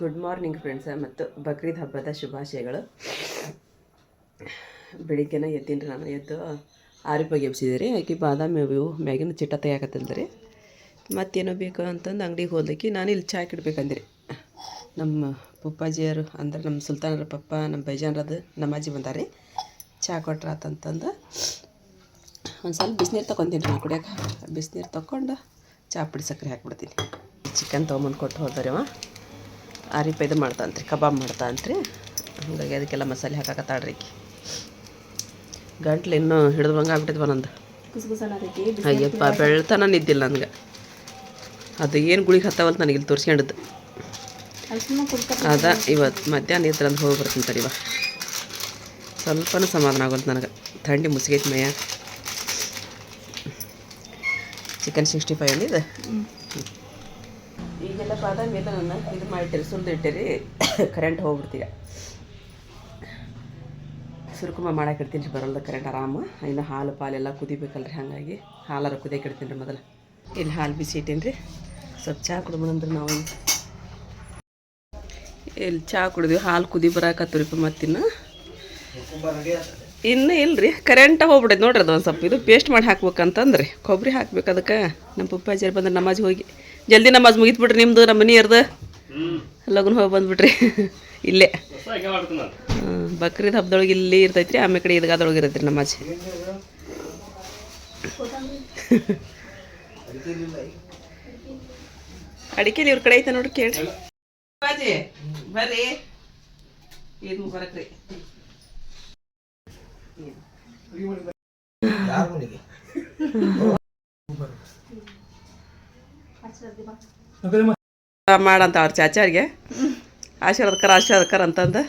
Good morning friends ಮತ್ತು ಬಕ್ರೀದ್ ಹಬ್ಬದ ಶುಭಾಶಯಗಳು. ಬೆಳಿಗ್ಗೆನ ಎದ್ದೀನಿ ನಾನು, ಎದ್ದು ಆರಿಪಾಗಿ ಎಬ್ಸಿದೆ ರೀ ಆಕೆ ಬಾದಾಮಿ ಇವು ಮ್ಯಾಗಿನ ಚಿಟ್ಟ ತೆಗಿಯಾಕತ್ತಿಲ್ದ ರೀ ಮತ್ತೇನೋ ಬೇಕು ಅಂತಂದು ಅಂಗಡಿಗೆ ಹೋದಕ್ಕೆ ನಾನು ಇಲ್ಲಿ ಚಾಯ್ ಇಡ್ಬೇಕಂದ್ರಿ ನಮ್ಮ ಪಪ್ಪಾಜಿಯರು ಅಂದ್ರೆ ನಮ್ಮ ಸುಲ್ತಾನರ ಪಪ್ಪ, ನಮ್ಮ ಬೈಜಾನ್ರದ್ದು ನಮ್ಮಾಜಿ ಬಂದಾರೆ ಚಾ ಕೊಟ್ರಾತಂತಂದು ಒಂದು ಸ್ವಲ್ಪ ಬಿಸಿನೀರು ತೊಗೊತೀನಿ ನಾನು ಕುಡಿಯೋಕೆ. ಬಿಸಿನೀರು ತೊಗೊಂಡು ಚಾ ಪುಡಿ ಸಕ್ಕರೆ ಹಾಕ್ಬಿಡ್ತೀನಿ. ಚಿಕನ್ ತೊಗೊಂಬಂದು ಕೊಟ್ಟು ಹೋದ್ರಿ ಅವ ಆರಿಪ ಇದು ಮಾಡ್ತಾನ್ರಿ ಕಬಾಬ್ ಮಾಡ್ತಾನ್ರಿ ಹಾಗಾಗಿ ಅದಕ್ಕೆಲ್ಲ ಮಸಾಲೆ ಹಾಕಾಕತ್ತಾಳ್ರಿ ಈಕಿ. ಗಂಟ್ಲು ಇನ್ನೂ ಹಿಡಿದಂಗೆ ಆಗ್ಬಿಟ್ಟಿದ್ವ ನಂದು. ಅಯ್ಯಪ್ಪ ಬೆಳ್ತಾನ ನಿದ್ದಿಲ್ಲ ನನಗೆ ಅದು ಏನು ಗುಳಿಗೆ ಹತ್ತಾವಂತ ನನಗೆ ಇಲ್ಲಿ ತೋರಿಸ್ಕೊಂಡಿದ್ದು ಅದ ಇವತ್ತು ಮಧ್ಯಾಹ್ನ ಇದ್ರೆ ಅಂದ್ರೆ ಹೋಗಿ ಬರ್ತೀನಿ ತಡಿವ ಸ್ವಲ್ಪನೂ ಸಮಾಧಾನ ಆಗೋದು ನನಗೆ. ಥಂಡಿ ಮುಸುಗೈತೆ ಮಯ್ಯ ಚಿಕನ್ ಸಿಕ್ಸ್ಟಿ ಫೈವ್ ಅಂದಿದ್ದು ಈಗೆಲ್ಲ ಬಾದಾಮಿ ನನ್ನ ಇದು ಮಾಡಿಟ್ಟಿರಿ ಸುಲಿದು ಇಟ್ಟಿರಿ ಕರೆಂಟ್ ಹೋಗ್ಬಿಡ್ತೀಗ. ಸುರುಕುಮ ಮಾಡಕ್ಕೆ ಇಡ್ತೀನಿ ರೀ ಬರಲ್ದ ಕರೆಂಟ್ ಆರಾಮ. ಇನ್ನು ಹಾಲು ಪಾಲೆಲ್ಲ ಕುದಿಬೇಕಲ್ರಿ, ಹಾಗಾಗಿ ಹಾಲಾರ ಕುದಿಯಕ್ಕೆ ಇಡ್ತೀನಿ ರೀ ಮೊದಲು. ಇಲ್ಲಿ ಹಾಲು ಬಿಸಿ ಇಟ್ಟೀನಿ ರೀ ಸ್ವಲ್ಪ ಚಹಾ ಕುಡ್ಬಿಡಂದ್ರೆ ನಾವು ಇಲ್ಲಿ ಚಹಾ ಕುಡಿದ್ವಿ, ಹಾಲು ಕುದಿ ಬರಾಕತ್ತೀರಿಪ್ಪ ಮತ್ತಿನ್ನು. ಇನ್ನು ಇಲ್ರಿ ಕರೆಂಟ ಹೋಗ್ಬಿಡೈತೆ ನೋಡ್ರಿ ಅದು ಒಂದು ಸ್ವಲ್ಪ. ಇದು ಪೇಸ್ಟ್ ಮಾಡಿ ಹಾಕ್ಬೇಕಂತಂದ್ರಿ. ಕೊಬ್ಬರಿ ಹಾಕ್ಬೇಕು ಅದಕ್ಕೆ. ನಮ್ಮ ಪಪ್ಪಾಜಿಯರು ಬಂದ್ರೆ ನಮಾಜ್ ಹೋಗಿ. ಜಲ್ದಿ ನಮಾಜ್ ಮುಗಿತು ಬಿಡ್ರಿ ನಿಮ್ಮದು ನಮ್ಮ ಮನೆಯರ್ದು ಲಗ್ನ ಹೋಗಿ ಬಂದ್ಬಿಟ್ರಿ ಇಲ್ಲೇ. ಹ್ಮ್, ಬಕ್ರೀದ್ ಹಬ್ಬದೊಳಗೆ ಇಲ್ಲಿ ಇರ್ತೈತ್ರಿ ಆಮೇಲೆ ಕಡೆ ಈದ್ಗಾದೊಳಗೆ ರೀ ನಮಾಜ್. ಅಡಿಕೆ ಇವ್ರ ಕಡೆ ಐತೆ ನೋಡ್ರಿ ಕೇಳ್ರಿ. ಅಪ್ಪಾಜಿ ಬರ್ರಿ. ಈದ್ ಮುಬಾರಕ್ರಿ ಮಾಡಂತ ಅವ್ರ ಚಾಚಾರಿಗೆ. ಆಶೀರ್ವಾದಕರ ಆಶೀರ್ವಾದಕರ ಅಂತಂದು.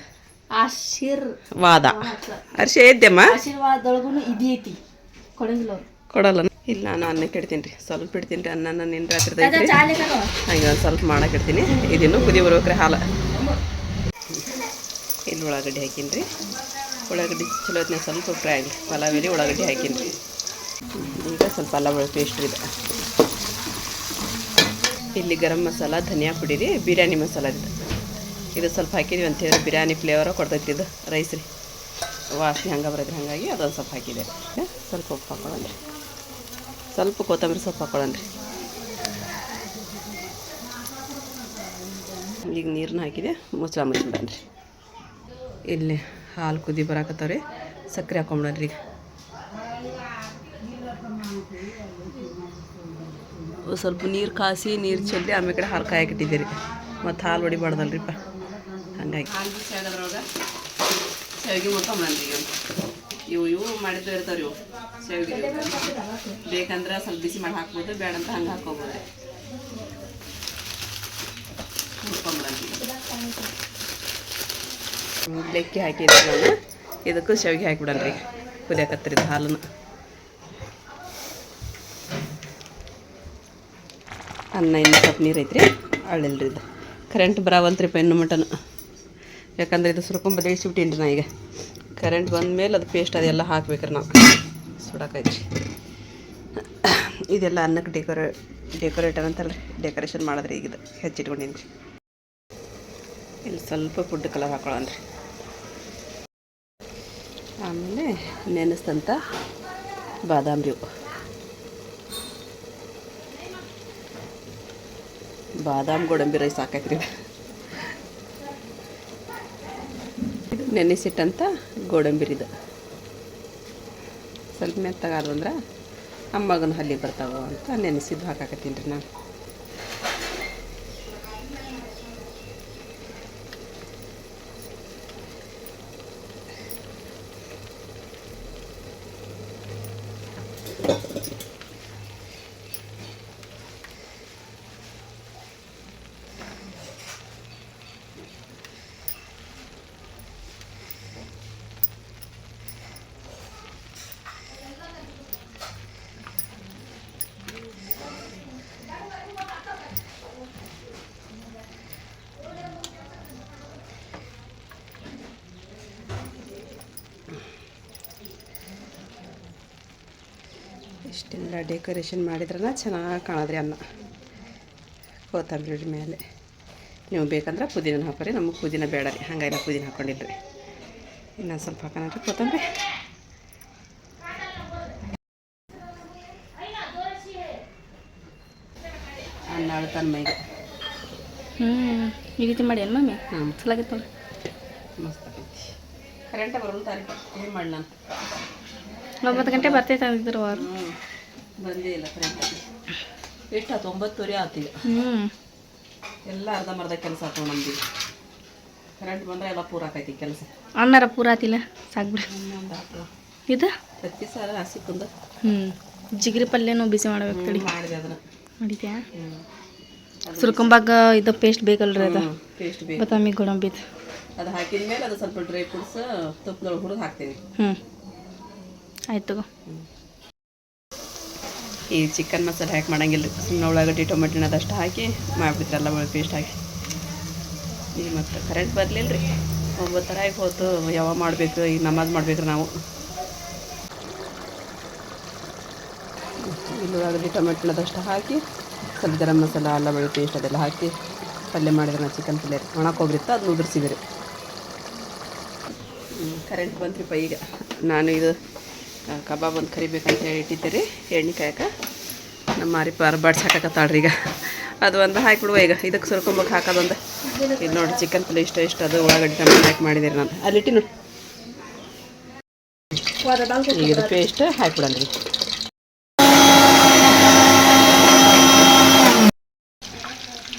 ಆಶೀರ್ವಾದ ಅರ್ಷ ಇದ್ದೆಮ್ಮ ಆಶೀರ್ವಾದೊಳಗೂ ಇದೈತಿ. ಕೊಡಂಗಿಲ್ಲ ಕೊಡಲ್ಲ. ಇಲ್ಲ ನಾನು ಅನ್ನ ಕೆಡ್ತೀನಿ ರೀ. ಸ್ವಲ್ಪ ಇಡ್ತೀನಿ ರೀ. ಅನ್ನ ನಿನ್ನ ರಾತ್ರಿ ಹಂಗೆ ಒಂದು ಸ್ವಲ್ಪ ಮಾಡಕ್ಕೆ ಇಡ್ತೀನಿ. ಇದಿನ್ನು ಕುದಿ ಬರ್ಬೇಕ್ರಿ ಹಾಲು. ಇಲ್ಲಿ ಉಳ್ಳಾಗಡ್ಡಿ ಹಾಕೀನಿ ರೀ ಉಳ್ಳಾಗಡ್ಡಿ ಚಲೋ ಹೊತ್ತಿನ ಸ್ವಲ್ಪ ಫ್ರೈ ಆಗಲಿ ಪಲಾವಿಲಿ ಉಳ್ಳಾಗಡ್ಡಿ ಹಾಕಿನಿ. ಈಗ ಸ್ವಲ್ಪ ಬೆಳ್ಳುಳ್ಳಿ ಪೇಸ್ಟ್ ಇದೆ. ಇಲ್ಲಿ ಗರಂ ಮಸಾಲ, ಧನಿಯಾ ಪುಡಿ ರೀ, ಬಿರಿಯಾನಿ ಮಸಾಲ ಇದೆ ಇದು ಸ್ವಲ್ಪ ಹಾಕಿದ್ವಿ ಅಂತೇಳಿ ಬಿರಿಯಾನಿ ಫ್ಲೇವರ ಕೊಡ್ತೈತಿ ಇದು ರೈಸ್ ರೀ. ವಾಸನೆ ಹಂಗೆ ಬರೋದ್ರಿ ಹಾಗಾಗಿ ಅದೊಂದು ಸ್ವಲ್ಪ ಹಾಕಿದೆ. ಸ್ವಲ್ಪ ಉಪ್ಪು ಹಾಕೊಳ್ಳೋಣ ಸ್ವಲ್ಪ ಕೊತ್ತಂಬರಿ ಸೊಪ್ಪು ಹಾಕೊಳ್ಳೋಣ ರೀ. ಈಗ ನೀರನ್ನ ಹಾಕಿದೆ, ಮುಚ್ಚಳ ಮುಚ್ಚಿಬಿಡೋಣ ರೀ. ಇಲ್ಲಿ ಹಾಲು ಕುದಿ ಬರಾಕತ್ತಾವ ರೀ ಸಕ್ಕರೆ ಹಾಕೊಂಬಿಡೋಣ ರೀ ಸ್ವಲ್ಪ ನೀರು ಕಾಸಿ, ನೀರು ಚೆಲ್ಲಿ ಆಮೇಲೆ ಕಡೆ ಹಾಲು ಕಾಯಕಿಟ್ಟಿದ್ದೀರಿ ಮತ್ತು ಹಾಲು ಹೊಡಿಬಾರ್ದಲ್ರಿಪ್ಪ ಹಂಗಾಗಿ. ಹಾಲು ಈಗ. ಇವು ಇವು ಮಾಡಿದ್ದು ಇರ್ತಾವೆ ಇವು. ಶಾವಿಗೆ. ಬೇಕಂದ್ರೆ ಸ್ವಲ್ಪ ಬಿಸಿ ಮಾಡಿ ಹಾಕ್ಬೋದು ಬೇಡ ಅಂತ ಹಂಗೆ ಹಾಕೋಬೋದು ಲೆಕ್ಕಿ ಹಾಕಿದ್ರೆ ನಾನು. ಇದಕ್ಕೂ ಶಾವಿಗೆ ಹಾಕಿಬಿಡೋಣ ರೀ ಕುದಿಯಕತ್ತರಿದ ಹಾಲನ್ನು. ಅನ್ನ ಇನ್ನು ಸ್ವಲ್ಪ ನೀರು ಐತ್ರಿ. ಅಳ್ಳಿಲ್ರಿ ಇದು. ಕರೆಂಟ್ ಬರಾವಲ್ತ್ರಿ ಪೆನ್ನು ಮಟನ್. ಯಾಕಂದ್ರೆ ಇದು ಸುರ್ಕೊಂಬ ಬೇಯಿಸಿಬಿಟ್ಟೀನಿ ರೀ ನಾ ಈಗ. ಕರೆಂಟ್ ಬಂದ ಮೇಲೆ ಅದು ಪೇಸ್ಟ್ ಅದೆಲ್ಲ ಹಾಕ್ಬೇಕ್ರಿ ನಾವು. ಸುಡಕೈತ್ರಿ. ಇದೆಲ್ಲ ಅನ್ನಕ್ಕೆ ಡೆಕೋರೇ ಡೆಕೋರೇಟರ್ ಅಂತಲ್ಲ ರೀ ಡೆಕೋರೇಷನ್ ಮಾಡಿದ್ರಿ ಈಗ ಇದು. ಹೆಚ್ಚಿಟ್ಕೊಂಡಿನಿ ಇಲ್ಲಿ ಸ್ವಲ್ಪ ಫುಡ್ ಕಲರ್ ಹಾಕೊಳ್ಳೋಣ ಆಮೇಲೆ ನೆನೆಸ್ತಂತ ಬಾದಾಮಿ ಬಾದಾಮಿ ಗೋಡಂಬಿ ರೈಸ್ ಹಾಕೈತ್ರಿ. ಇದು. ನೆನೆಸಿಟ್ಟಂಥ ನೆನೆಸಿಟ್ಟಂತ ಗೋಡಂಬಿ ಇದು ಸ್ವಲ್ಪ ಮೆತ್ತಗಾದ್ರಂದ್ರೆ ಅಮ್ಮಗನ ಹಲ್ಲಿ ಬರ್ತಾವ ಅಂತ ನೆನೆಸಿದ್ದು ಹಾಕಾಕತ್ತೀನಿ ರೀ ನಾನು. ಇಷ್ಟೆಲ್ಲ ಡೆಕೋರೇಷನ್ ಮಾಡಿದ್ರನ ಚೆನ್ನಾಗಿ ಕಾಣದ್ರಿ ಅನ್ನ. ಕೊತ್ತಂಬರಿ ಮೇಲೆ. ನೀವು ಬೇಕಂದ್ರೆ ಪುದೀನ ಹಾಕೋರಿ ನಮಗೆ ಪುದೀನ ಬೇಡ ರೀ. ಹಂಗಾಗಿ ಪುದೀನ ಹಾಕೊಂಡಿಲ್ರಿ. ಇನ್ನೊಂದು ಸ್ವಲ್ಪ ಹಾಕೋಣ ಕೊತ್ತಂಬರಿ. ಅನ್ನ ಅಳ್ತಾನ ಮೈಗೆ. ಹ್ಞೂ ಈ ರೀತಿ ಮಾಡಿ ಏನು ಮಮ್ಮಿ? ಹಾಂ ಚಲಾಗಿತ್ತು ಮಸ್ತ್ ಆಗೈತಿ. ಕರೆಂಟ ಬರೋಲ್ಲ ತಾರೀಕು. ಏನು ಮಾಡಿ ನಾನು ಒಂಬತ್ತು ಗಂಟೆ ಬರ್ತೈತೆ ಅಂದಿದ್ರು ಅವರು. ಬಂದೇ ಇಲ್ಲ ಫ್ರೆಂಡ್ ಎಷ್ಟು ಆತು ಒಂಬತ್ತುವರೆ ಆತು ಈಗ. ಹ್ಞೂ ಎಲ್ಲ ಅರ್ಧಂಬರ್ಧ ಕೆಲಸ ಆತು ನಮ್ದು. ಕರೆಂಟ್ ಬಂದ್ರೆ ಎಲ್ಲ ಪೂರ ಆಕೈತಿ ಕೆಲಸ. ಅಣ್ಣಾರ ಪೂರ ಆತಿಲ್ಲ ಸಾಕ್ಬಿಡು. ಇದು? ಪ್ರತಿ ಸಲ ಹಸಿ ಕುಂದ. ಹ್ಞೂ ಜಿಗಿರಿ ಪಲ್ಯನೂ ಬಿಸಿ ಮಾಡ್ಬೇಕು ತಡಿ. ಮಾಡಿದೆ ಅದನ್ನು. ಮಾಡಿದ್ಯಾ? ಸುರ್ಕೊಂಬಾಗ ಇದು ಪೇಸ್ಟ್ ಬೇಕಲ್ರಿ ಅದು? ಪೇಸ್ಟ್ ಬೇಕು. ಬದಾಮಿ ಗೋಡಂಬಿದು. ಅದು ಹಾಕಿದ ಮೇಲೆ ಅದು ಸ್ವಲ್ಪ ಡ್ರೈ ಫ್ರೂಟ್ಸ್ ತುಪ್ಪದೊಳಗೆ ಹುರಿದು ಹಾಕ್ತೀನಿ ಹ್ಞೂ ಆಯ್ತು ಈ ಚಿಕನ್ ಮಸಾಲೆ ಹಾಕಿ ಮಾಡಂಗಿಲ್ಲ? ಸುಮ್ಮನೆ ಉಳ್ಳಾಗಡ್ಡಿ ಟೊಮೆಟೊ ಅದಷ್ಟು ಹಾಕಿ ಮಾಡಿಬಿಟ್ರಲ್ಲ ಒಳ್ಳೆ ಪೇಸ್ಟ್ ಹಾಕಿ ಈಗ ಮತ್ತು ಕರೆಂಟ್ ಬರಲಿಲ್ಲ ರೀ ಒಂಬತ್ತರ ಆಗಿ ಹೋತು. ಯಾವಾಗ ಮಾಡಬೇಕು? ಈಗ ನಮಾಜ್ ಮಾಡ್ಬೇಕು ನಾವು. ಉಳ್ಳಾಗಡ್ಡಿ ಟೊಮೆಟೊ ಅದಷ್ಟು ಹಾಕಿ, ಸ್ವಲ್ಪ ಗರಂ ಮಸಾಲ ಅಲ್ಲ ಬೆಳೆ ಪೇಸ್ಟ್ ಅದೆಲ್ಲ ಹಾಕಿ, ಪಲ್ಯ ಮಾಡಿದ್ರೆ ನಾ ಚಿಕನ್ ಪಲ್ಯ ರೀ. ಒಣ ಕೊಬ್ಬರಿ ಇತ್ತು ಅದನ್ನ ಉದುರಿಸಿದ್ರಿ ಕರೆಂಟ್ ಬಂತ್ರಿಪ್ಪ ಈಗ. ನಾನು ಇದು ಕಬಾಬ್ ಒಂದು ಕರಿಬೇಕಂತ ಹೇಳಿ ಇಟ್ಟಿದ್ದೆ ರೀ ಎಣ್ಣೆ ಕಾಯಕ. ನಮ್ಮ ಮಾರಿ ಹಾಕಕತ್ತಾಳ್ರಿ ಈಗ. ಅದು ಒಂದು ಹಾಕಿಬಿಡುವ ಈಗ. ಇದಕ್ಕೆ ಸುರ್ಕೊಂಬಕ್ಕೆ ಹಾಕೋದೊಂದು ಇದು ನೋಡಿ ಚಿಕನ್ ಪಲ್ಯ ಇಷ್ಟ ಇಷ್ಟ. ಅದು ಉಳ್ಳಾಗಡ್ಡೆ ಟೊಮೆಟೊ ಹಾಕಿ ಮಾಡಿದ್ದೀರಿ ನಾನು. ಅಲ್ಲಿಟ್ಟು ನೋಡಿ. ಈಗ ಪೇಸ್ಟ್ ಹಾಕಿಬಿಡಲ್ರಿ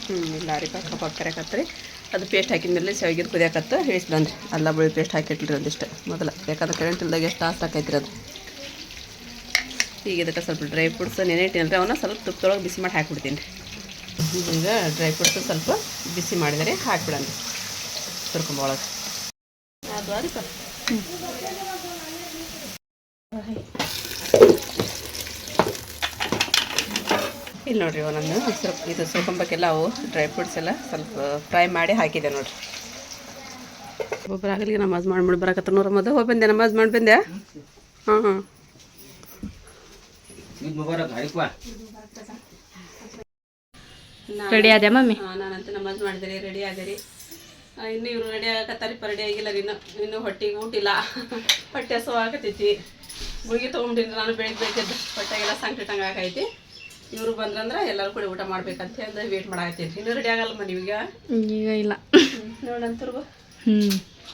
ಹ್ಞೂ ಇಲ್ಲ ರೀ ಕಬಾಬ್ ಕರೆಯಕತ್ರಿ ಅದು ಪೇಸ್ಟ್ ಹಾಕಿದ ಮೇಲೆ ಶಾವಿಗೆ ಕುದಿಯಾಕತ್ತ ಅಂದ್ರೆ ಅಲ್ಲ ಬೆಳ್ಳಿ ಪೇಸ್ಟ್ ಹಾಕಿಟ್ರಿ ಒಂದಿಷ್ಟು ಮೊದಲು. ಯಾಕಂದ್ರೆ ಕರೆಂಟ್ ಇಲ್ದಾಗ ಎಷ್ಟು ಆಸೆ ಹಾಕೈತ್ರಿ ಅದು. ಈಗ ಇದಕ್ಕೆ ಸ್ವಲ್ಪ ಡ್ರೈ ಫ್ರೂಟ್ಸ್ ನೆನೆಟ್ಟಿನಲ್ರಿ ಅವನ್ನ ಸ್ವಲ್ಪ ತುಪ್ಪದೊಳಗೆ ಬಿಸಿ ಮಾಡಿ ಹಾಕ್ಬಿಡ್ತೀನಿ. ಈಗ ಡ್ರೈ ಫ್ರೂಟ್ಸ್ ಸ್ವಲ್ಪ ಬಿಸಿ ಮಾಡಿದರೆ ಹಾಕ್ಬಿಡಣ. ತುರ್ಕೊಂಬೊಳಗೆ ಅದು ಅದಕ್ಕೆ ಇಲ್ಲಿ ನೋಡಿರಿ ಒಂದೊಂದು ಸ್ವಲ್ಪ ಇದು ಸೋಕಂಬಕ್ಕೆಲ್ಲ ಅವು ಡ್ರೈ ಫ್ರೂಟ್ಸ್ ಎಲ್ಲ ಸ್ವಲ್ಪ ಫ್ರೈ ಮಾಡಿ ಹಾಕಿದೆ ನೋಡಿರಿ. ಒಬ್ಬರು ಆಗಲಿಗೆ ನಮಾಜ್ ಮಾಡ್ಬಿಡ್ ಬರಕತ್ತ ನೋರ ಮದ. ಹೋಗಿ ಬಂದೆ ನಮಾಜ್ ಮಾಡಿ ಬಂದೆ? ಹಾಂ ಹಾಂ. ರೆಡಿ ಆದ ಮಮ್ಮಿ? ನಾನಂತೂ ನಮಾಜ್ ಮಾಡಿದೆ ರೀ ರೆಡಿ ಆದೆ ಇನ್ನು ಇವ್ರು ರೆಡಿ ಆಗತ್ತಾರಿ ರೆಡಿ ಆಗಿಲ್ಲ ಇನ್ನು ಇನ್ನು. ಇನ್ನೂ ಹೊಟ್ಟಿಗೆ ಊಟಿಲ್ಲ ಹೊಟ್ಟೆ ಆಗತೈತಿ. ಗುಳಿಗೆ ತೊಗೊಂಡಿದ್ರು ನಾನು ಬೆಳಿಗ್ಗೆ ಬೇಕಿದ್ದು ಹೊಟ್ಟೆಗೆಲ್ಲ ಸಂಕಟಂಗೆ ಆಗೈತಿ. ಇವರು ಬಂದ್ರಂದ್ರೆ ಎಲ್ಲರೂ ಕೂಡ ಊಟ ಮಾಡ್ಬೇಕಂತ ಹೇಳಿದ್ರೆ ವೇಟ್ ಮಾಡಾಕತ್ತೀನಿ. ಇನ್ನೂ ರೆಡಿ ಆಗಲ್ಲ ನೀವೀಗ ಈಗ ಇಲ್ಲ. ನೋಡಂತರ್ಗು ಹ್ಞೂ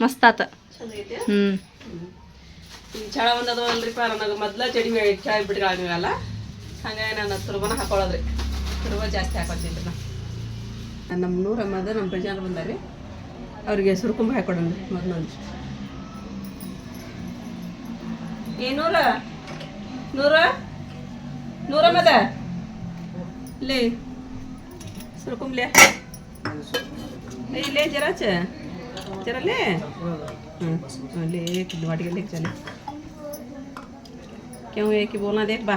ಮಸ್ತ್ ಆತ. ಐತಿ? ಹ್ಞೂ ಈ ಚಳ ಒಂದದ ಅಲ್ರಿಪ್ಪ ನನಗೆ ಮೊದ್ಲ ಚಡಿ ಚಳ ಬಿಟ್ರೆ ಆಗಲ್ಲ ಹಂಗಾಗಿ ನಾನು ತುರ್ಬನ ಹಾಕೊಳ್ಳೋದ್ರಿ ತುರ್ಬ ಜಾಸ್ತಿ ಹಾಕೋತಿದ್ರಿ ನಾ ನಮ್ಮ ನೂರಮ್ಮದ ನಮ್ಮ ಪ್ರಜಾನ ಬಂದಾರಿ. ಅವ್ರಿಗೆ ಸುರ್ಕುಂಬ ಹಾಕೊಡೋಣ ಮೊದಲೊಂದು ಏ ನೂರ? ನೂರ? ನೂರಮ್ಮದ ले सरकम ले ले ले जरा चे जरा ले हम्म ले एक লে দুবাটিকে লেখ चले क्यों ये कि बोलना देख बा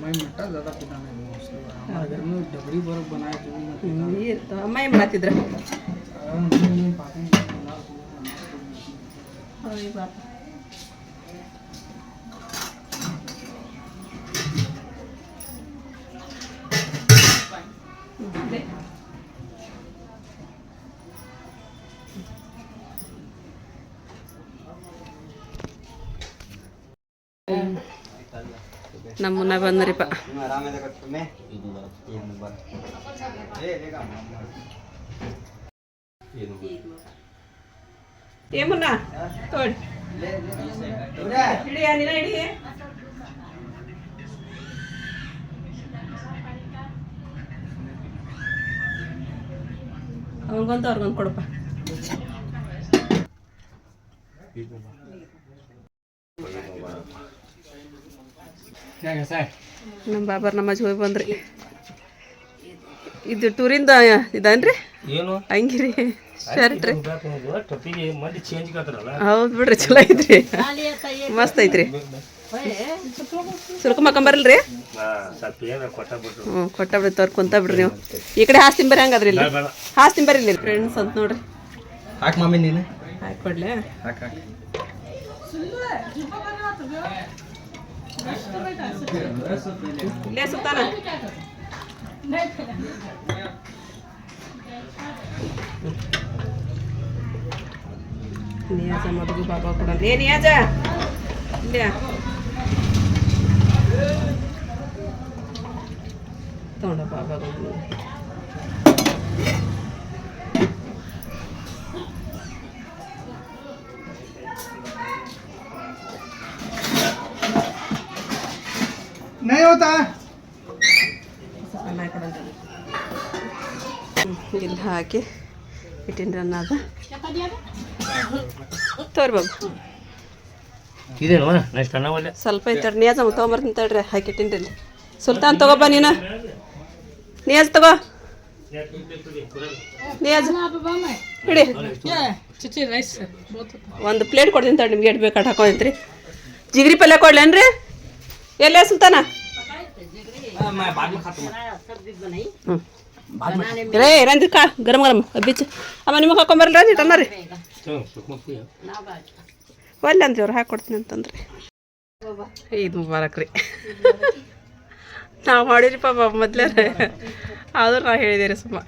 मैं मट्टा ज़्यादा पीना नहीं उसके घर में डबरी बर्फ़ बनाए जो ये तो मैं मत इधर और ये बात ನಮ್ಮನ್ನ ಬಂದ್ರಿಪ್ಪ. ಏಮನ್ನ ತೋಡಿ ಹಿಡಿಯ ನಿನ್ನ ಹಿಡಿಯ ಅವಂಗೊಂದು ಅವ್ರಿಗೊಂದು ಕೊಡಪ್ಪ. ಇದು ನಮ್ಮ ಬಾಬರ್ ನಮಾಜ್ ಹೋಗಿ ಬಂದ್ರಿ. ಇದು ಟೂರಿಂದ ಇದನ್ರಿ? ಹಂಗಿರಿ ಶರ್ಟ್ ರೀ. ಹೌದು ಬಿಡ್ರಿ ಚಲೋ ಐತ್ರಿ. ಮಸ್ತ್ ಐತ್ರಿ. ಸುರ್ಕೊಂಬಂಬರಲ್ರಿ ಹ್ಞೂ ಕೊಟ್ಟ ಬಿಡ್ರಿ. ತೋರ್ ಕುಂತ ಬಿಡ್ರಿ ನೀವು. ಈ ಕಡೆ ಹಾಸ್ ಬರ್ರಿ ಹಂಗಾದ್ರಿ ಇಲ್ಲ. ಹಾಸ್ ಬರ್ರಿ ಇಲ್ಲ ಫ್ರೆಂಡ್ಸ್ ಅಂತ ನೋಡ್ರಿ. ಹಾಕ್ ಮಮ್ಮಿ ನೀನು. ಹಾಕ್ ಕೊಡ್ಲೆ. हाक ಇಲ್ಲೇ ಸುತ್ತಾನ ನಿಯಾಜ ಮದುವೆ ಬಾಬಾ ಕೂಡ ಏ ನಿಯಾಜ ಇಲ್ಲೇ ತಗೊಂಡ ಬಾಬಾ नहीं होता ಇಲ್ಲಿ ಹಾಕಿ ಇಟ್ಟಿನ್ರಿ ಅನ್ನದ ತೋರಿ ಬಾಬು ಇದೇನು ನೆಕ್ಸ್ಟ್ ಅನ್ನ ಒಳ್ಳೆ ಸ್ವಲ್ಪ ಐತಡ್ರಿ ನಿಯಾಜ ತೊಗೊಂಬರ್ತೀನಿ ತಡ್ರಿ ಹಾಕಿ ಇಟ್ಟಿನ್ರಿ ಇಲ್ಲಿ ಸುಲ್ತಾನ್ ತಗೋಬಾ ನೀನು ನಿಯಾಜ್ ತಗೋ ನಿಯಾಜ್ ಹಿಡಿ चिची राइस बहुत ಒಂದು ಪ್ಲೇಟ್ ಕೊಡ್ತೀನಿ ತಡಿ ನಿಮ್ಗೆ ಎಷ್ಟು ಬೇಕಾಟ್ ಹಾಕೊಂಡ್ರಿ ಜಿಗ್ರಿ ಪಲ್ಯ ಕೊಡ್ಲೇನ್ರಿ ಎಲ್ಲೇ ಸುಲ್ತಾನ? ರೇ ಏನಂದ್ರಿ ಕಾ ಗರಂ ಗರಂ ಬಿಚ್ಚು ಅಮ್ಮ ನಿಮಗೆ ಹಾಕೊಂಬರಲ್ಲ ರೀ. ಟನ್ನ ರೀ ಒಲ್ಲೆ ಅಂದ್ರಿ ಅವ್ರು ಹಾಕೊಡ್ತೀನಿ ಅಂತಂದ್ರಿ. ಇದು ಮುಬಾರಕ್ ರೀ. ನಾವು ಮಾಡಿರಿ ಪಾಪ ಮೊದ್ಲೇ ಆದ್ರೂ ನಾ ಹೇಳಿದೆ ರೀ ಸುಮ್ಮ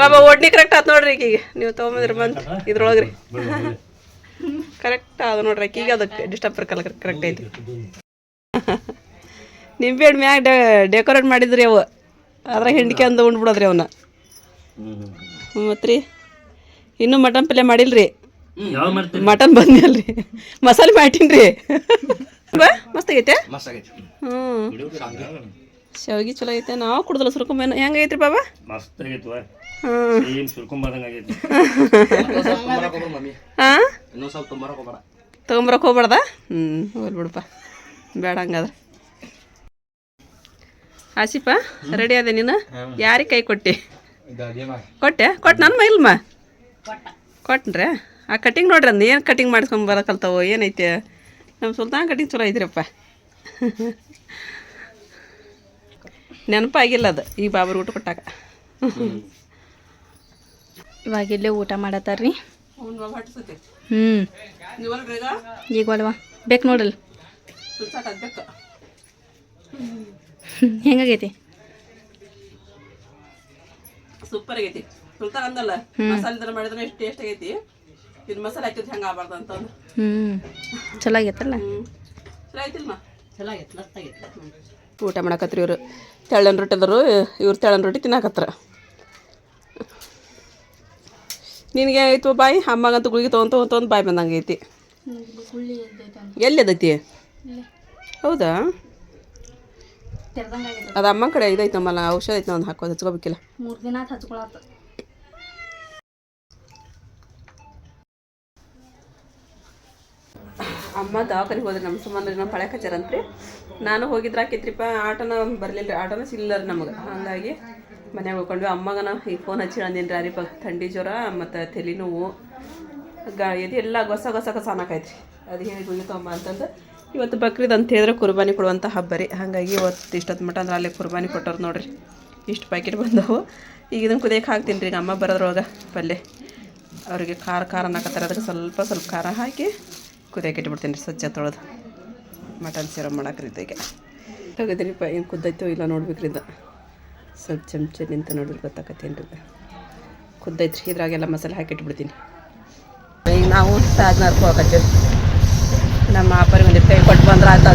ಬಾಬಾ ಒಡ್ನಿ ಕರೆಕ್ಟ್ ಆತ್ ನೋಡ್ರಿ ಈಗ. ನೀವು ತೊಗೊಂಬಂದ್ರಿ ಬಂದು ಇದ್ರೊಳಗ್ರಿ. ಕರೆಕ್ಟ್ ಅದ ನೋಡ್ರಿ. ಈಗ ಅದಕ್ಕೆ ಡಿಸ್ಟರ್ಬ್ ಇರ್ಕಲ್ಲ ಕರೆಕ್ಟ್ ಐತಿ ನಿಂಬೆ ಹಣ್ಣು ಮ್ಯಾಗ ಡೆಕೋರೇಟ್ ಮಾಡಿದ್ರಿ ಅವ. ಅದ್ರಾಗ ಹಿಂಡಿಕೆ ಅಂದ ಉಂಡ್ಬಿಡೋದ್ರಿ ಅವನ್ನ ಮತ್ತು ರೀ ಇನ್ನೂ ಮಟನ್ ಪಲ್ಯ ಮಾಡಿಲ್ರಿ. ಮಟನ್ ಬಂದಿಲ್ರಿ ಮಸಾಲೆ ಮಾಡ್ತೀನಿ ಬಾ ಮಸ್ತ್ ಐತೆ ಹ್ಞೂ ಶಾವಿಗೆ ಚಲೋ ಐತೆ. ನಾವು ಕುಡ್ದಲ್ಲ ಸುರ್ಕೊಂಬೇನ ಹೆಂಗೈತ್ರಿ ಬಾಬಾ? ಮಸ್ತ್ ಆಗೈತಿ ಸುರ್ಕೊಂಬಾದಂಗೆ ಸುರ್ಕೊಂಬಂದಂಗ ಆಗೈತಿ. ಮಮ್ಮಿ ಹಾಂ? ಇನ್ನೊಂದು ಸ್ವಲ್ಪ ತುಂಬರಕ್ಕೆ ಹೋಗ್ಬೇಡ. ತೊಗೊಂಬರಕ್ಕೆ ಹೋಗ್ಬಾರ್ದ? ಹ್ಞೂ ಹೋಗ್ಲಿ ಬಿಡಪ್ಪ. ಬೇಡ ಹಂಗಾದ್ರೆ. ಆಸಿಪ ರೆಡಿ ಅದೇ ನೀನು? ಯಾರಿಗೆ ಕೈ ಕೊಟ್ಟಿ? ಕೊಟ್ಟೆ? ಕೊಟ್ಟು ನನ್ನ ಮೈಲ್ಮ ಕೊಟ್ನ್ರೆ? ಆ ಕಟಿಂಗ್ ನೋಡ್ರಿ ಅಂದ್ ಏನು ಕಟಿಂಗ್ ಮಾಡಿಸ್ಕೊಂಬರ ಕಲ್ತಾವೋ ಏನೈತೆ? ನಮ್ಮ ಸುಲ್ತಾನ್ ಕಟಿಂಗ್ ಚಲೋ ಐತ್ರಿಪ್ಪ ನೆನಪಾಗಿಲ್ಲ ಅದು ಈ ಬಾಬರ್ ಊಟ ಕೊಟ್ಟಾಗ. ಇವಾಗ ಇಲ್ಲೇ ಊಟ ಮಾಡತ್ತಾರ್ರಿ. ಹ್ಞೂ ಹ್ಞೂ ಈಗ? ಅಲ್ವಾ? ಬೇಕು ನೋಡಲ್. ಹೆಂಗಾಗೈತಿ? ಸೂಪರ್ ಆಗೈತಿ. ಸುಲ್ತಾನ್ ಅಂದಲ್ಲ ಮಸಾಲೆ ಥರ ಮಾಡಿದ್ರೆ ಎಷ್ಟು ಟೇಸ್ಟ್ ಆಗೈತಿ? ಇದು ಮಸಾಲೆ ಹಾಕಿದ್ರೆ ಹೆಂಗೆ ಆಗಬಾರ್ದು ಅಂತ ಹ್ಞೂ ಚಲೋ ಆಗೈತಲ್ಲ? ಚಲೋ ಐತಿಲ್ಮ ಚಲೋ ಆಗೈತಿ ಊಟ ಮಾಡಕತ್ರಿ ಇವರು. ತೆಳ್ಳನ ರೊಟ್ಟಿ ಅದರು ಇವ್ರು ತೆಳ್ಳನ ರೊಟ್ಟಿ ತಿನ್ನಾಕತ್ರ ನಿನಗೆ ಆಯ್ತು ಬಾಯಿ? ಅಮ್ಮಗಂತೂ ಗುಳಿಗೆ ತೊಗೊಂತ ತೊಗೊಂತ ಬಾಯಿ ಬಂದಂಗೆ ಐತಿ. ಎಲ್ಲಿ ಅದೈತಿ? ಹೌದಾ? ಅದು ಅಮ್ಮ ಕಡೆ ಇದೈತೆ ನಮ್ಮಲ್ಲ ಔಷಧ ಐತೆ ಒಂದು ಹಾಕೋದು ಹಚ್ಕೋಬೇಕಿಲ್ಲ. ಮೂರು ದಿನ ಹಚ್ಕೊಳತ್ತ ಅಮ್ಮ ದವಾಖಾನೆ ಹೋದ್ರೆ ನಮ್ಮ ಸುಮ್ಮನೆ ನಮ್ಮ ಪಳೆ ಕಚ್ಚಾರಂತ್ರಿ. ನಾನು ಹೋಗಿದ್ರೆ ಹಾಕಿತ್ರಿಪ್ಪ ಆಟೋನ ಬರಲಿಲ್ಲ ರೀ ಆಟೋನ ಸಿಗ್ಲಿಲ್ಲ ರೀ ನಮಗೆ. ಹಾಗಾಗಿ ಮನ್ಯಾಗ ಉಳ್ಕೊಂಡ್ವಿ. ಅಮ್ಮಗನ ಈ ಫೋನ್ ಹಚ್ಚಿ ಅಂದಿನಿ ರೀ ಥಂಡಿ ಜ್ವರ ಮತ್ತು ತಲೆ ನೋವು. ಗಾ, ಇದು ಎಲ್ಲ ಹೊಸ ಹೊಸ ಕಸ ಅನ್ನಕೈತ್ರಿ. ಅದು ಹೇಳಿ ಗುಳಿತಮ್ಮ ಅಂತಂದು, ಇವತ್ತು ಬಕ್ರೀದ್ ಅಂತ ಹೇಳಿದ್ರೆ ಕುರ್ಬಾನಿ ಕೊಡುವಂಥ ಹಬ್ಬ ರೀ ಹಾಗಾಗಿ ಇವತ್ತು ಇಷ್ಟೊತ್ತು ಮಟ ಅಂದ್ರೆ ಅಲ್ಲೇ ಕುರ್ಬಾನಿ ಕೊಟ್ಟವ್ರು ನೋಡ್ರಿ. ಇಷ್ಟು ಪ್ಯಾಕೆಟ್ ಬಂದವು. ಈಗ ಇದನ್ನು ಕುದಿಯಕ್ಕೆ ಹಾಕ್ತೀನಿ ರೀ ಈಗ ಅಮ್ಮ ಬರೋದ್ರೊಳಗೆ ಪಲ್ಯ ಅವರಿಗೆ ಖಾರ ಖಾರ ಅನ್ನಕತ್ತಾರೆ. ಅದಕ್ಕೆ ಸ್ವಲ್ಪ ಸ್ವಲ್ಪ ಖಾರ ಹಾಕಿ ಕುದಿಯಕ್ಕೆ ಇಟ್ಬಿಡ್ತೀನಿ ರೀ ಸ್ವಚ್ಛ ತೊಳೆದು ಮಟನ್ ಸೀರ ಮಾಡಾಕ್ರಿ ಈಗ ತೆಗೆದ್ರಿಪ್ಪ ಏನು ಕುದ್ದೈತೋ ಇಲ್ಲ ನೋಡ್ಬೇಕ್ರಿ ಇದು. ಸ್ವಲ್ಪ ಚಮಚ ನಿಂತ ನೋಡಿದ್ರೆ ಗೊತ್ತಾಕತ್ತೇನು ರೀ ಕುದ್ದೈತ್ರಿ, ಇದ್ರಾಗೆಲ್ಲ ಮಸಾಲೆ ಹಾಕಿ ಇಟ್ಬಿಡ್ತೀನಿ. ಈಗ ನಾವು ತಾಜ್ನಾರ್ಕ್ ಹೋಗತ್ತೀವಿ ನಮ್ಮ ಅಪ್ಪರಿಗೆ ಒಂದು ಕೈ ಕೊಟ್ಟು ಬಂದ್ರೆ ಆಯ್ತು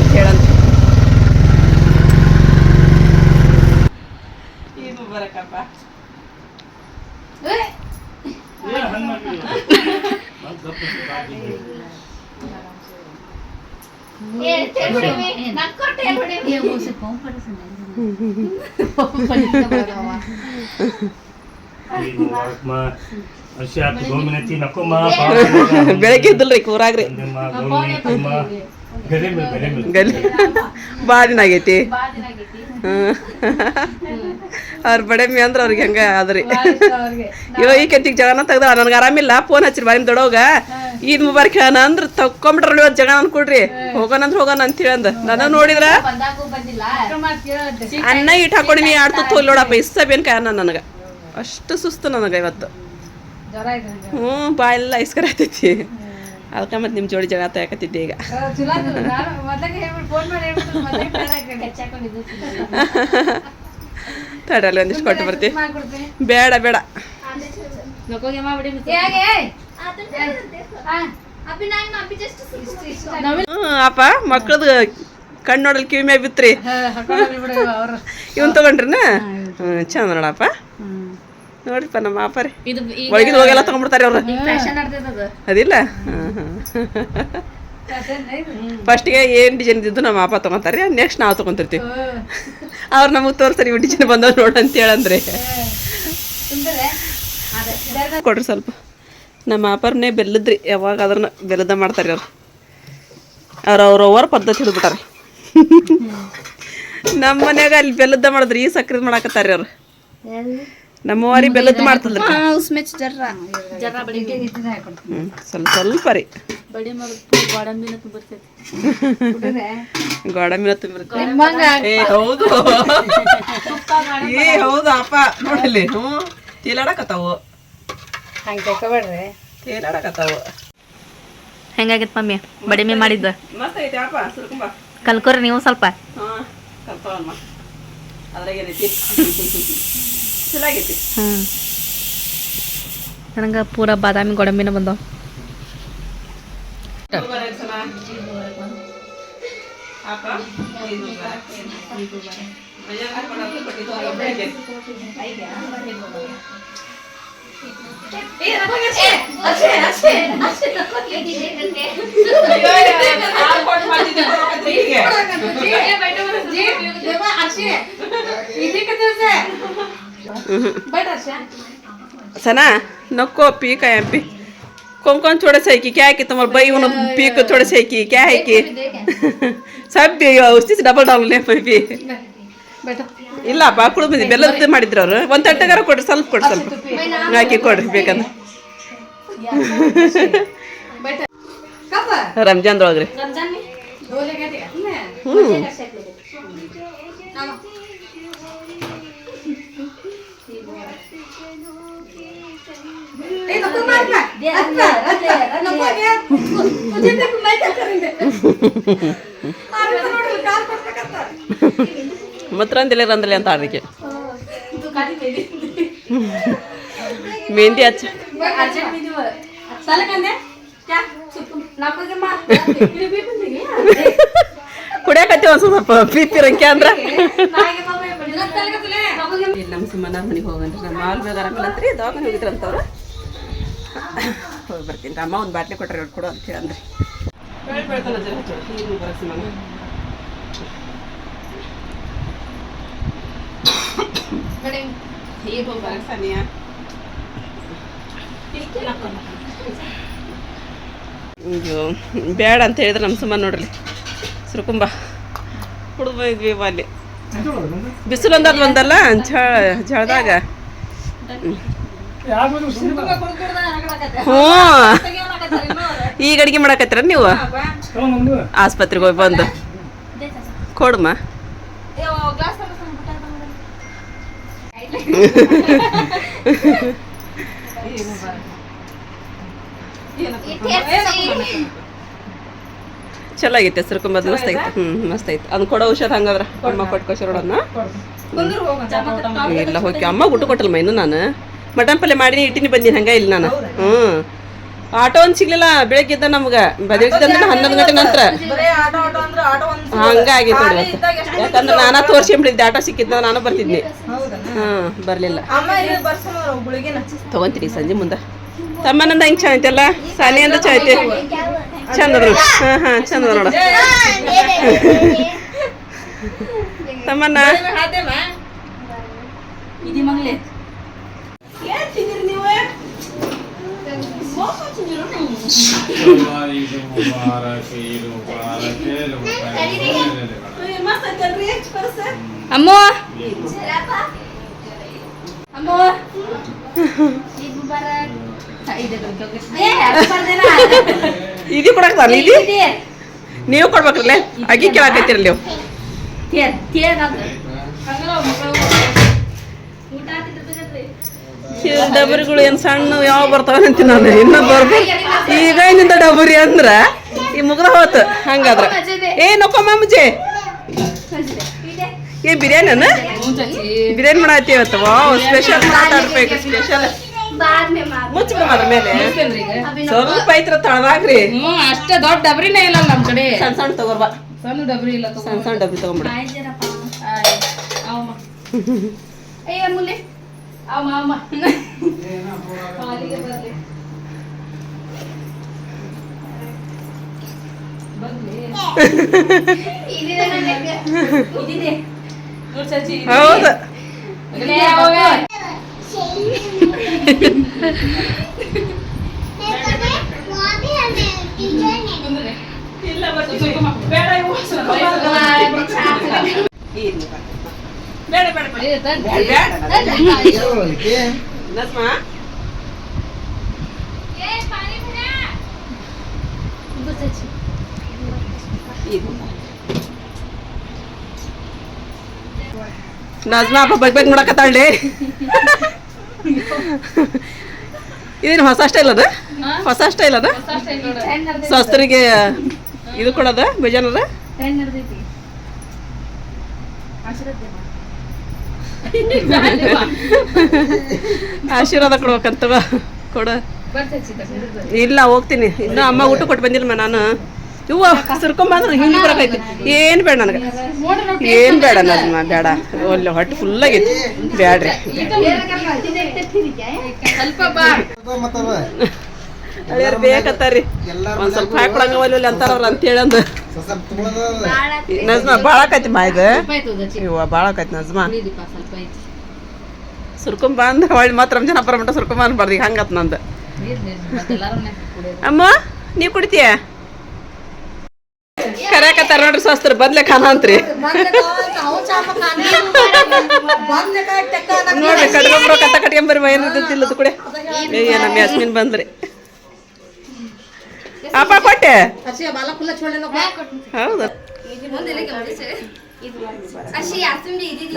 ಬೆಳಗ್ಗೆ ಇದ್ದಲ್ರಿ ಕೂರಾಗ್ರಿ ಗಲೆ ಭಾಳ ದಿನ ಆಗೈತಿ ಅವ್ರ ಬಡಮಿ ಅಂದ್ರೆ ಅವ್ರಿಗೆ ಹೆಂಗ ಅದ್ರಿ ಇವ ಈ ಕೆತ್ತಿಗೆ ಜಗನ ತೆಗ್ದ ನನಗೆ ಆರಾಮಿಲ್ಲ ಫೋನ್ ಹಚ್ಚಿರಿ ಬಾರಿ ದೊಡೋಗ ಈದ್ ಮುಬಾರಕ್ ಹೇಳಣ ಅಂದ್ರೆ ತಕ್ಕೊಂಬಿಟ್ರಲ್ಲ ಇವತ್ತು ಜಗಳ ಅನ್ಕೊಡ್ರಿ ಹೋಗೋಣ ಅಂದ್ರೆ ಹೋಗೋಣ ಅಂತ ಹೇಳಂದ. ನನ್ನ ನೋಡಿದ್ರ ಅನ್ನ ಇಟ್ಟು ನೀ ಆಡ್ತು ತೋಲ್ ನೋಡಪ್ಪ ಇಷ್ಟ ಬೇನ್ ಕಾರಣ ನನಗೆ. ಅಷ್ಟು ಸುಸ್ತು ನನಗೆ ಇವತ್ತು. ಹ್ಞೂ ಬಾಯೆಲ್ಲ ಐಸ್ಕರ ಆಯ್ತೈತಿ. ಅದಕ್ಕೆ ಮತ್ತೆ ನಿಮ್ಮ ಜೋಡಿ ಜಗಳ ತಯಾಕತ್ತಿದ್ದೆ ಈಗ. ತಡಲ್ಲಿ ಒಂದಿಷ್ಟು ಕೊಟ್ಟು ಬರ್ತೀವಿ ಬೇಡ ಬೇಡ. ಅಪ್ಪ ಮಕ್ಕಳದ ಕಣ್ಣು ನೋಡಲ್ ಕಿವಿ ಮ್ಯಾಗ ಬಿತ್ರಿ. ಇವನ್ ತಗೊಂಡ್ರಿನ? ಚಂದ ನೋಡಪ್ಪ. ನೋಡ್ರಿಪ್ಪ ನಮ್ಮ ಅಪ್ಪ ರೀ. ಇದು ಒಳಗಿದ ಹೋಗೆಲ್ಲ ತಗೊಂಡ್ಬಿಡ್ತಾರೆ ಅವ್ರು. ಅದಿಲ್ಲ? ಫಸ್ಟ್ಗೆ ಏನು ಡಿಸೈನ್ ಇದ್ದು ನಮ್ಮ ಅಪ್ಪ ತಗೊಂತಾರೆ ನೆಕ್ಸ್ಟ್ ನಾವು ತಗೊಂತಿರ್ತೀವಿ. ಅವ್ರು ನಮಗೆ ತೋರಿಸ್ತಾರೆ ಇವು ಡಿಸೈನ್ ಬಂದವ್ ನೋಡು ಅಂತ ಹೇಳಂದ್ರೆ. ಕೊಡ್ರಿ ಸ್ವಲ್ಪ. ನಮ್ಮ ಅಪ್ಪರನ್ನೇ ಬೆಲ್ಲದ್ರಿ. ಯಾವಾಗ ಅದನ್ನ ಬೆಲ್ಲದ ಮಾಡ್ತಾರೆ ಅವ್ರು ಅವ್ರು ಅವ್ರ ಅವ್ರ ಪದ್ಧತಿ ಹಿಡಿದ್ಬಿಟ್ಟಾರೆ. ನಮ್ಮ ಮನ್ಯಾಗ ಅಲ್ಲಿ ಬೆಲ್ಲದ ಮಾಡಿದ್ರಿ ಈ ಸಕ್ಕರೆ ಮಾಡಾಕತ್ತಾರ ಅವ್ರು ನಮ್ಮವಾರಿ ಬೆಲ್ಲದ ಮಾಡ್ತದ್ರಿ. ಸ್ವಲ್ಪ ಸ್ವಲ್ಪ ರೀ. ಗೋಡಂಬಿನ ತುಂಬಿರ್ತೈತಿ. ಗೋಡಂಬಿನ ತುಂಬಿರುತ್ತೆ. ಏ ಹೌದು. ಏ ಹೌದು ಅಪ್ಪ. ನೋಡಲಿ ಹ್ಞೂ ತೇಲಾಡಕತ್ತಾವು. ತೇಲಾಡಕತ್ತಾವು ಹೆಂಗಾಗೈತೆ ಮಮ್ಮಿ? ಬಡಿಮೆ ಮಾಡಿದ್ದ? ಮಸ್ತ್ ಐತೆ ಅಪ್ಪ ಸುರ್ಕುಂಬ ಕಲ್ಕೋರಿ ನೀವು ಸ್ವಲ್ಪ. ಹಾಂ ಕಲ್ತವಮ್ಮ ಚಲೋ ಆಗೈತಿ ಹ್ಞೂ ನನಗೆ ಪೂರ ಬಾದಾಮಿ ಗೋಡಂಬಿನ ಬಂದವು. ಅಪ್ಪ सना नको पीक आहे पी. कौन कौन थोड़े से की क्या है कि तुम्हारे भाई उन पीक थोड़े से की क्या है कि? सब भी उसी से डबल डाल ले पी ಇಲ್ಲ ಬಾಕುಳು ಬಂದಿ ಬೆಲ್ಲದ್ದು ಮಾಡಿದ್ರು ಅವರು. ಒಂದು ತಟ್ಟೆಗಾರ ಕೊಡ್ರಿ ಸ್ವಲ್ಪ ಕೊಡ್ರಿ ಸ್ವಲ್ಪ. ಹಾಕಿ ಕೊಡ್ರಿ ಬೇಕಂದ್ರೆ. ರಂಜಾನ್ದೊಳಗ್ರಿ ಹ್ಞೂ ಮಾತ್ರ ಅಂದಿಲ್ಲ ರಂದ್ರಲಿ ಅಂತ ಆಡ್ರಿಕೆ ಮೆಹಂದಿ. ಹಚ್ಚ. ಕುಡಿಯಕತ್ತಿ ಒಂದು ಸ್ವಲ್ಪ ಪ್ರೀತಿ ರಂಕೆ ಅಂದ್ರ. ನಮ್ಮ ಸಿಮ್ಮನ ಮನೆಗೆ ಹೋಗನ್ರಿ ನಮ್ಮ ಮಾಲ್ ಬೇಗ ಆರಾಮಿಲ್ಲಂತ್ರಿ ದವಾಖಾನೆ ಹೋಗಿದ್ರಂತವ್ರು ಹೋಗಿ ಬರ್ತೀನಿ. ಅಮ್ಮ ಒಂದು ಬಾಟ್ಲಿ ಕೊಟ್ರೆ ಕೊಡು ಅಂತ ಹೇಳಂದ್ರಿ. ಬೇಡ ಅಂತ ಹೇಳಿದ್ರೆ ನಮ್ಮ ಸುಮ್ಮನೆ ನೋಡ್ರಿ. ಸುರ್ಕುಂಬ. ಕುಡ್ದು ಹೋಗಿದ್ವಿ ಅಲ್ಲಿ ಬಿಸಿಲು ಒಂದಲ್ಲ ಬಂದಲ್ಲ ಜಳದಾಗ ಝಳದಾಗ. ಹ್ಞೂ. ಈಗ ಅಡಿಗೆ ಮಾಡಕತ್ತೀರ ನೀವು? ಆಸ್ಪತ್ರೆಗೆ ಹೋಗಿ ಬಂದು. ಕೊಡಮ್ಮ ಚಲೋ ಹೆಸರು ಕುಂಬದ್ ಮಸ್ತ್ ಐತೆ ಹ್ಞೂ ಮಸ್ತ್ ಐತೆ ಅದನ್ನ ಕೊಡೋ ಔಷಧ ಹಂಗದ್ರ ಅಮ್ಮ ಕೊಟ್ಟು ಕೊಶರೋಡನ್ನ ಇಲ್ಲ ಹೋಗಿ. ಅಮ್ಮ ಊಟ ಕೊಟ್ಟಲ್ಮ ಮೈನು ನಾನು? ಮಟನ್ ಪಲ್ಯ ಮಾಡಿನಿ ಇಟ್ಟಿನಿ ಬಂದೀನಿ ಹಂಗ ಇಲ್ಲ ನಾನು. ಹ್ಞೂ ಆಟೋ ಒಂದು ಸಿಗ್ಲಿಲ್ಲ ಬೆಳಗ್ಗೆ ಇದ್ದ ನಮ್ಗೆ. ಬದಿಗಿದ್ದ ಹನ್ನೊಂದು ಗಂಟೆ ನಂತರ. ಹಂಗ ಆಗೈತೆ ನೋಡಿ. ಯಾಕಂದ್ರೆ ನಾನ ತೋರ್ಸ್ಕೊಂಬಿಟ್ಟಿದ್ದೆ ಆಟೋ ಸಿಕ್ಕಿದ್ದ ನಾನು ಬರ್ತಿದ್ನಿ. ಹಾ ಬರ್ಲಿಲ್ಲ. ತಗೊಂತೀನಿ ಸಂಜೆ ಮುಂದೆ. ತಮ್ಮನಂದ ಹೆಂಗೆ ಚಂದ ಐತಲ್ಲ ಸಾನಿ ಅಂದ ಚಂದ ಐತೆ ಚಂದ ಹಾ ಹಾ ಚಂದ ನೋಡು ತಮ್ಮನ್ನ ಇದು ಮುಬಾರಕ್ ಇದು ಮುಬಾರಕ್ ಇದು ಮುಬಾರಕ್ ಅಮ್ಮೋ ಅಮ್ಮೋ ಇದು ಕೊಡಕ್ತಾನ ಇದು ನೀವು ಕೊಡ್ಬೇಕ್ರಲ್ಲೇ ಅಗಿ ಕೇಳಾಕತ್ತೀರಲ್ಲ ನೀವು ಊಟ ಈ ಡಬರಿಗಳು ಏನು ಸಣ್ಣ ಯಾವ ಬರ್ತಾವ ಅಂತೀನಿ ನಾನು. ಇನ್ನೂ ಬರ್ಬೇಕು ಈಗ ಏನಿಂದ ಡಬರಿ ಅಂದ್ರೆ ಈ ಮುಗ್ದ ಹೋತು ಹಂಗಾದ್ರೆ. ಏ ನೊಕ್ಕಮ್ಮ ಮುಜೆ ಏ ಬಿರಿಯಾನಿನ? ಬಿರಿಯಾನಿ ಮಾಡತ್ತಿ ಇವತ್ತು. ವಾವ್ ಸ್ಪೆಷಲ್ ಮಾತಾಡ್ಬೇಕು ಸ್ಪೆಷಲ್ ಮೇಲೆ. ಸ್ವಲ್ಪ ಐತ್ರ ತಳದಾಗ್ರಿ. ಅಷ್ಟ ಅಷ್ಟೇ ದೊಡ್ಡ ಡಬರಿನೇ ಇಲ್ಲ ನಮ್ಮ ಕಡೆ. ಸಣ್ಣ ಸಣ್ಣ ತಗೋರ್ಬಾ. ಸಣ್ಣ ಡಬ್ರಿ ಇಲ್ಲ ಸಣ್ಣ ಸಣ್ಣ ಡಬರಿ ತಗೊಂಬಿಡ ಅಯ್ಯ ಮುಲ್ಲೆ. ಅಮ್ಮ ಇದಿದೆ ನನಗೆ ಇದಿದೆ ಹೌದು. ಬೇಡ ನಜ್ಮಾ ಹಬ್ಬ ಬಗ್ಗೆ ಬಗ್ಗೆ ನೋಡಕತ್ತಾಳ್ರಿ ಇದೇನು ಹೊಸ ಸ್ಟೈಲ್ ಅದ? ಹೊಸ ಸ್ಟೈಲ್ ಅದ? ಶಾಸ್ತ್ರಿಗೆ ಇದು ಕೊಡೋದ ಬೇಜಾನದ ಆಶೀರ್ವಾದ ಕೊಡ್ಬೇಕಂತವ. ಕೊಡ. ಇಲ್ಲ ಹೋಗ್ತೀನಿ. ಇನ್ನು ಅಮ್ಮ ಊಟ ಕೊಟ್ಟು ಬಂದಿಲ್ಲ ನಾನು. ಇವ್ವ ಸುರ್ಕೊಂಬಂದ್ರೆ ಹಿಂಗೆ ಬರಕೈತಿ. ಏನು ಬೇಡ ನನಗೆ. ಏನು ಬೇಡ ನಮ್ಮ ಬೇಡ. ಒಳ್ಳೆ ಹೊಟ್ಟೆ ಫುಲ್ ಆಗೈತಿ. ಬೇಡ್ರಿ ಅಳಿಯರ್ ಬೇಕತ್ತಾರ್ರಿ. ಒಂದ್ ಸ್ವಲ್ಪ ಹಾಕೊಳಂಗ ಒಲ್ಲೆ ಅಂತಾರ ಅವ್ರ ಅಂತೇಳಿ ಅಂದ. ನಜ್ಮ ಭಾಳ ಆಕೈತಿ ಮಾ ಇದು ಇವ ಭಾಳ ಆಕೈತಿ ನಜ್ಮಾ. ಸುರ್ಕೊಂಡ್ ಬಂದ್ ಹೊಳ್ಳಿ ಮಾತ್ರ ಜನ ಅಪ್ಪರ ಮಟ್ಟ ಸುರ್ಕೊಂಡ್ ಅನ್ಬಾರ್ದು ಈಗ ಹಂಗತ್ ನಂದು. ಅಮ್ಮ ನೀವು ಕುಡಿತೀಯ? ಕರ್ಯಾಕತ್ತಾರ ನೋಡ್ರಿ ಶಾಸ್ತ್ರ ಬದ್ಲೆ ಖಾನ ಅಂತ್ರಿ ನೋಡ್ರಿ ಕಟ್ಕೊಂಬ್ರ ಕತ್ತ ಕಟ್ಕೊಂಬರಿ ಏನು ಇದ್ದಿಲ್ಲದು ಕೂಡ. ಏ ನಮ್ಮ ಯಾಸ್ಮಿನ್ ಬಂದ್ರಿ. ಅಪ್ಪ ಕೊಟ್ಟೆ? ಹೌದು. ಅಶಿ ಯಾಸುಂಡಿ ಇದಿದೆ